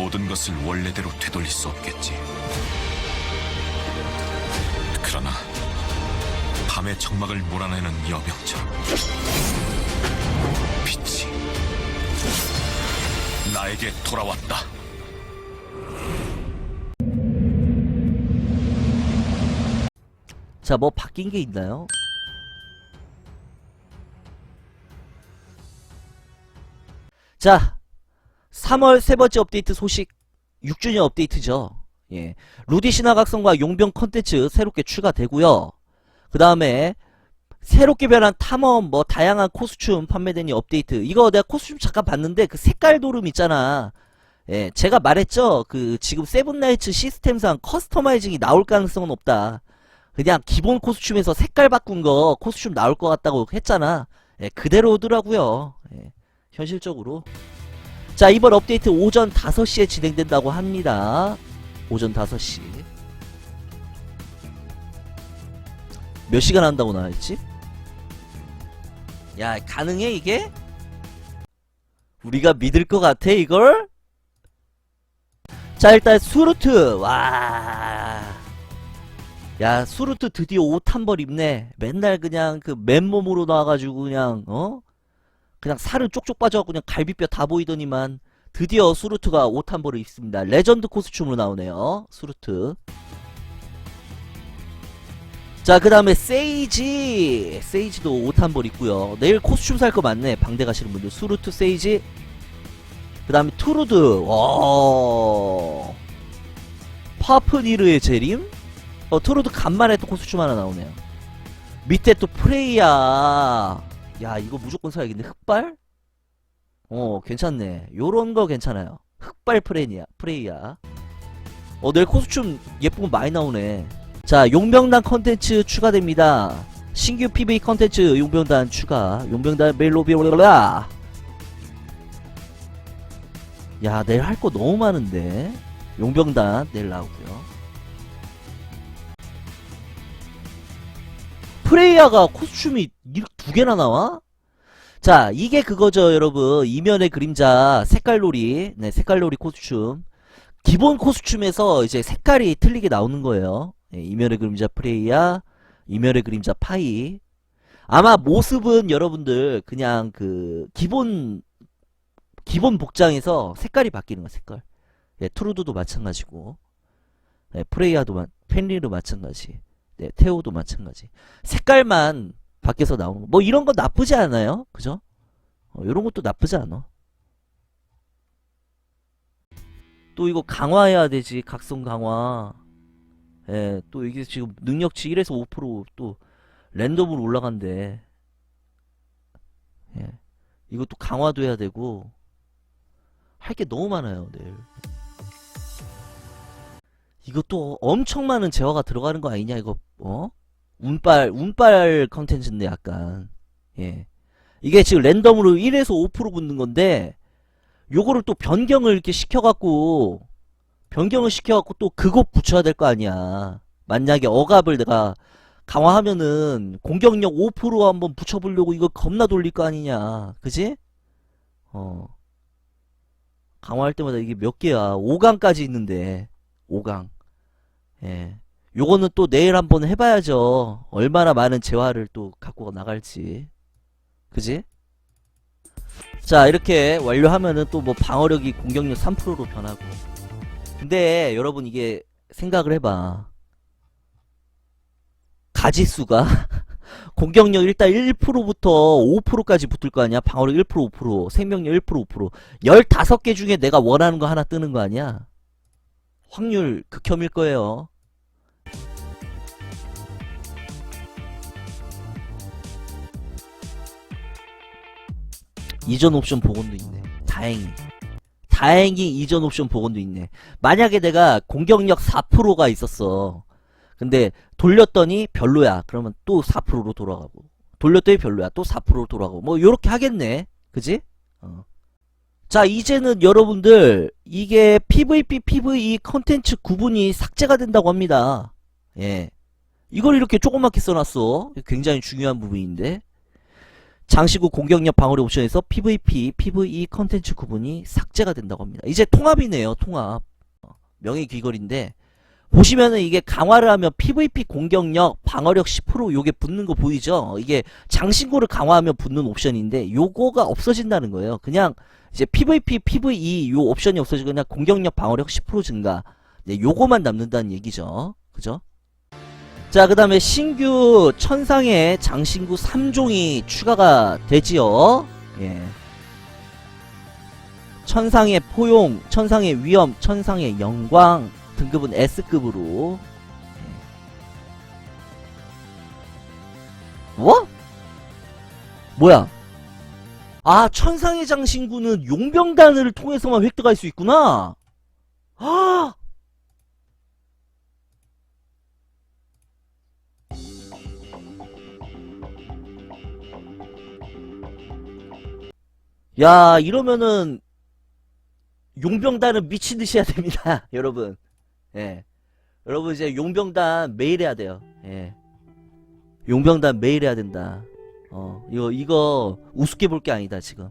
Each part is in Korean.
모든 것을 원래대로 되돌릴 수 없겠지. 그러나 밤의 정막을 몰아내는 여병처럼 빛이 나에게 돌아왔다. 자, 뭐 바뀐 게 있나요? 자, 3월 세 번째 업데이트 소식 6주년 업데이트죠. 예. 루디 신화각성과 용병 컨텐츠 새롭게 추가되고요. 그 다음에 새롭게 변한 탐험 뭐 다양한 코스튬 판매되니 업데이트. 이거 내가 코스튬 잠깐 봤는데 그 색깔 도름 있잖아. 예 제가 말했죠. 그 지금 세븐나이츠 시스템상 커스터마이징이 나올 가능성은 없다. 그냥 기본 코스튬에서 색깔 바꾼 거 코스튬 나올 것 같다고 했잖아. 예 그대로 오더라고요. 예 현실적으로 자 이번 업데이트 오전 5시에 진행된다고 합니다 오전 5시 몇 시간 한다고 나와있지? 야 가능해 이게? 우리가 믿을 것 같아 이걸? 자 일단 수루트 와. 야 수루트 드디어 옷 한 벌 입네. 맨날 그냥 그 맨몸으로 나와가지고 그냥 어? 그냥 살은 쪽쪽 빠져갖고 그냥 갈비뼈 다 보이더니만 드디어 수루트가 옷 한 벌을 입습니다. 레전드 코스튬으로 나오네요. 수루트. 자, 그 다음에 세이지. 세이지도 옷 한 벌 있고요 내일 코스튬 살 거 많네. 방대 가시는 분들. 수루트, 세이지. 그 다음에 투루드. 와. 파프니르의 재림? 어, 투루드 간만에 또 코스튬 하나 나오네요. 밑에 또 프레이야. 야, 이거 무조건 사야겠네. 흑발? 어, 괜찮네. 요런 거 괜찮아요. 흑발 프레이야. 프레이야. 어, 내일 코스튬 예쁜 거 많이 나오네. 자, 용병단 컨텐츠 추가됩니다. 신규 PV 컨텐츠 용병단 추가. 용병단 멜로비올라. 야, 내일 할 거 너무 많은데. 용병단 내일 나오고요. 프레이야가 코스튬이 이- 두 개나 나와? 자, 이게 그거죠, 여러분. 이면의 그림자 색깔놀이. 네, 색깔놀이 코스튬. 기본 코스튬에서 이제 색깔이 틀리게 나오는 거예요. 예, 이면의 그림자 프레이야, 이면의 그림자 파이. 아마 모습은 여러분들 그냥 그 기본 기본 복장에서 색깔이 바뀌는 거야 색깔. 예, 트루드도 마찬가지고, 예, 프레이야도 마, 펜리도 마찬가지, 네, 테오도 마찬가지. 색깔만 밖에서 나오는 거. 뭐 이런 거 나쁘지 않아요, 그죠? 어, 이런 것도 나쁘지 않아. 또 이거 강화해야 되지, 각성 강화. 예, 또 이게 지금 능력치 1에서 5%또 랜덤으로 올라간대. 예. 이것도 강화도 해야 되고 할 게 너무 많아요, 내일. 이것도 엄청 많은 재화가 들어가는 거 아니냐, 이거, 어? 운빨, 운빨 컨텐츠인데, 약간. 예. 이게 지금 랜덤으로 1에서 5% 붙는 건데, 요거를 또 변경을 이렇게 시켜갖고, 변경을 시켜갖고 또 그거 붙여야 될 거 아니야. 만약에 억압을 내가 강화하면은 공격력 5% 한번 붙여보려고 이거 겁나 돌릴 거 아니냐. 그지? 어. 강화할 때마다 이게 몇 개야. 5강까지 있는데. 5강. 예. 요거는 또 내일 한번 해봐야죠. 얼마나 많은 재화를 또 갖고 나갈지. 그지? 자, 이렇게 완료하면은 또 뭐 방어력이 공격력 3%로 변하고. 근데 여러분 이게 생각을 해봐. 가지수가 공격력 일단 1%부터 5%까지 붙을 거 아니야? 방어력 1% 5%, 생명력 1% 5%. 15개 중에 내가 원하는 거 하나 뜨는 거 아니야? 확률 극혐일 거예요. 이전 옵션 복원도 있네. 다행히. 다행히 이전 옵션 복원도 있네. 만약에 내가 공격력 4%가 있었어. 근데 돌렸더니 별로야. 그러면 또 4%로 돌아가고. 돌렸더니 별로야. 또 4%로 돌아가고. 뭐 요렇게 하겠네. 그지? 어. 자, 이제는 여러분들 이게 PVP, PVE 컨텐츠 구분이 삭제가 된다고 합니다. 예. 이걸 이렇게 조그맣게 써놨어. 굉장히 중요한 부분인데. 장시구 공격력 방어력 옵션에서 PVP, PVE 컨텐츠 구분이 삭제가 된다고 합니다. 이제 통합이네요, 통합. 어, 명의 귀걸인데, 보시면은 이게 강화를 하면 PVP 공격력, 방어력 10% 요게 붙는 거 보이죠? 이게 장신구를 강화하면 붙는 옵션인데, 요거가 없어진다는 거예요. 그냥 이제 PVP, PVE 요 옵션이 없어지고 그냥 공격력, 방어력 10% 증가. 네, 요거만 남는다는 얘기죠. 그죠? 자, 그 다음에 신규 천상의 장신구 3종이 추가가 되지요. 예. 천상의 포용, 천상의 위험, 천상의 영광 등급은 S급으로. 예. 뭐? 뭐야? 아, 천상의 장신구는 용병단을 통해서만 획득할 수 있구나. 아! 야, 이러면은 용병단은 미친 듯이 해야 됩니다, 여러분. 예. 여러분 이제 용병단 매일 해야 돼요. 예. 용병단 매일 해야 된다. 어, 이거 이거 우습게 볼 게 아니다, 지금.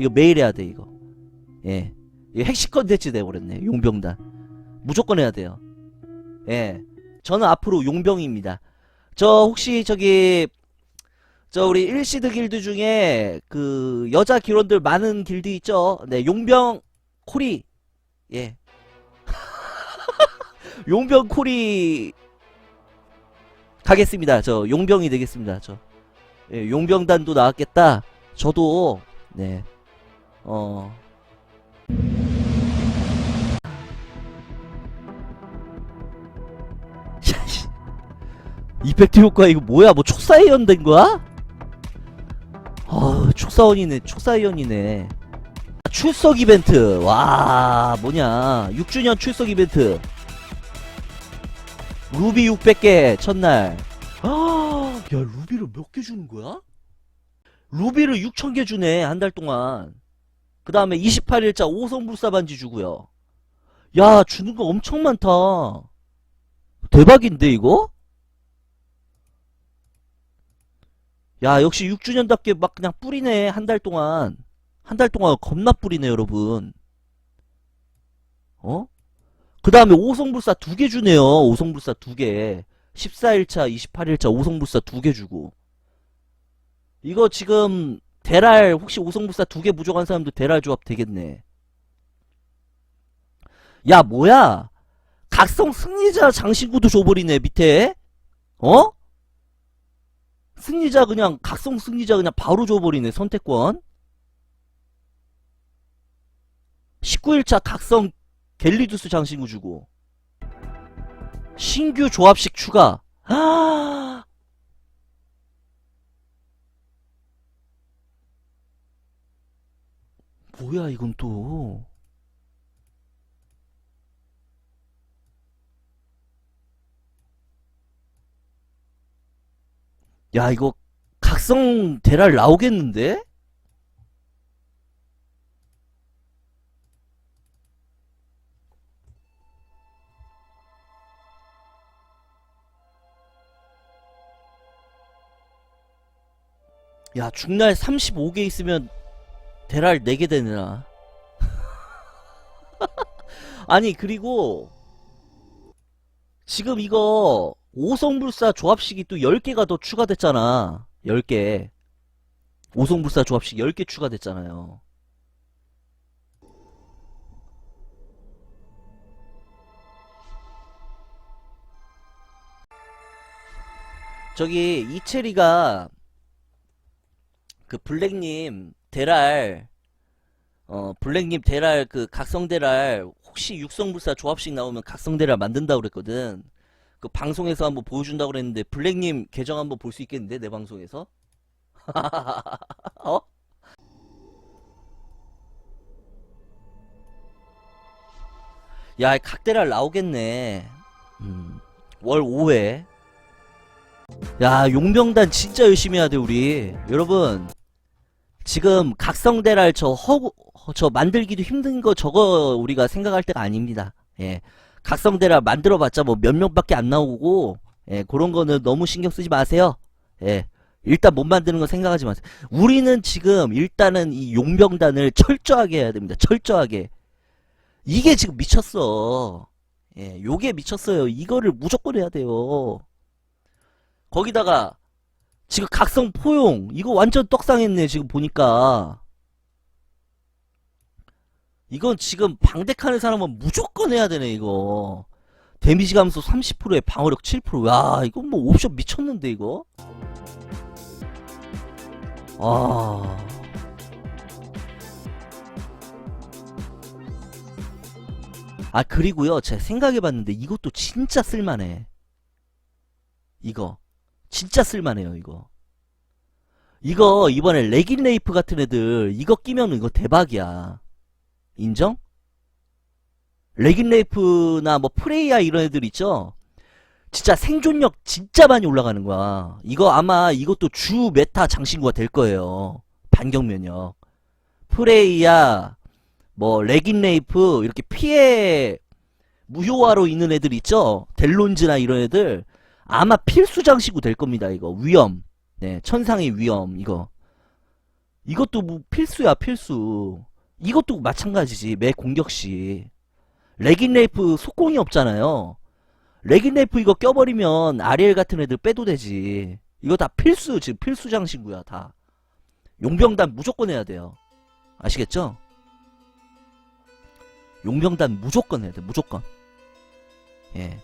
이거 매일 해야 돼, 이거. 예. 핵심 컨텐츠 돼 버렸네. 용병단. 무조건 해야 돼요. 예. 저는 앞으로 용병입니다. 저 혹시 저기 저 우리 일시드 길드 중에 그 여자 기론들 많은 길드 있죠? 네, 용병 코리. 예. 용병 코리 가겠습니다. 저 용병이 되겠습니다. 저. 예, 용병단도 나왔겠다. 저도 네. 어. 이펙트 효과 이거 뭐야? 뭐 촉사이언 된 거야? 아, 촉사원이네, 촉사이언이네. 출석 이벤트. 와, 뭐냐. 6주년 출석 이벤트. 루비 600개, 첫날. 아, 야, 루비를 몇 개 주는 거야? 루비를 6,000개 주네, 한 달 동안. 그 다음에 28일자 5성 불사 반지 주고요. 야, 주는 거 엄청 많다. 대박인데, 이거? 야, 역시 6주년답게 막 그냥 뿌리네, 한 달 동안. 한 달 동안 겁나 뿌리네, 여러분. 어? 그 다음에 오성불사 두 개 주네요, 오성불사 두 개. 14일차, 28일차 오성불사 두 개 주고. 이거 지금, 대랄, 혹시 오성불사 두 개 부족한 사람도 대랄 조합 되겠네. 야, 뭐야? 각성 승리자 장신구도 줘버리네, 밑에. 어? 승리자 그냥 각성 승리자 그냥 바로 줘버리네 선택권. 19일차 각성 갤리두스 장신구 주고. 신규 조합식 추가. 아 뭐야 이건 또 야, 이거 각성 대랄 나오겠는데? 야, 중날 35개 있으면 대랄 4개 되나? 아니, 그리고 지금 이거 오성불사 조합식이 또 10개가 더 추가됐잖아. 10개. 오성불사 조합식 10개 추가됐잖아요. 저기 이채리가 그 블랙님 대랄 어 블랙님 대랄 그 각성 대랄 혹시 육성불사 조합식 나오면 각성 대랄 만든다 그랬거든. 그 방송에서 한번 보여준다고 그랬는데 블랙님 계정 한번 볼 수 있겠는데? 내 방송에서? 어? 야 각대랄 나오겠네. 음, 월 5회. 야 용병단 진짜 열심히 해야 돼 우리. 여러분 지금 각성대랄 저 허구 저 만들기도 힘든 거 저거 우리가 생각할 때가 아닙니다. 예 각성대라 만들어봤자 뭐 몇 명밖에 안 나오고 예, 그런 거는 너무 신경 쓰지 마세요. 예, 일단 못 만드는 건 생각하지 마세요. 우리는 지금 일단은 이 용병단을 철저하게 해야 됩니다. 철저하게. 이게 지금 미쳤어. 예, 요게 미쳤어요. 이거를 무조건 해야 돼요. 거기다가 지금 각성 포용 이거 완전 떡상했네 지금 보니까. 이건 지금 방대하는 사람은 무조건 해야 되네 이거. 데미지 감소 30%에 방어력 7%. 야, 이거 뭐 옵션 미쳤는데 이거. 아. 아, 그리고요, 제가 생각해봤는데, 이것도 진짜 쓸만해. 이거. 진짜 쓸만해요, 이거. 이거, 이번에 레긴 레이프 같은 애들, 이거 끼면 이거 대박이야. 인정? 레긴 레이프나 뭐 프레이야 이런 애들 있죠? 진짜 생존력 진짜 많이 올라가는 거야. 이거 아마 이것도 주 메타 장신구가 될 거예요. 반격 면역. 프레이야, 뭐 레긴 레이프 이렇게 피해 무효화로 있는 애들 있죠? 델론즈나 이런 애들 아마 필수 장신구 될 겁니다. 이거 위험. 네, 천상의 위험 이거. 이것도 뭐 필수야 필수. 이것도 마찬가지지 매 공격 시. 레긴 레이프 속공이 없잖아요. 레긴 레이프 이거 껴버리면 아리엘 같은 애들 빼도 되지. 이거 다 필수 지금 필수 장신구야 다. 용병단 무조건 해야 돼요. 아시겠죠? 용병단 무조건 해야 돼 무조건. 예.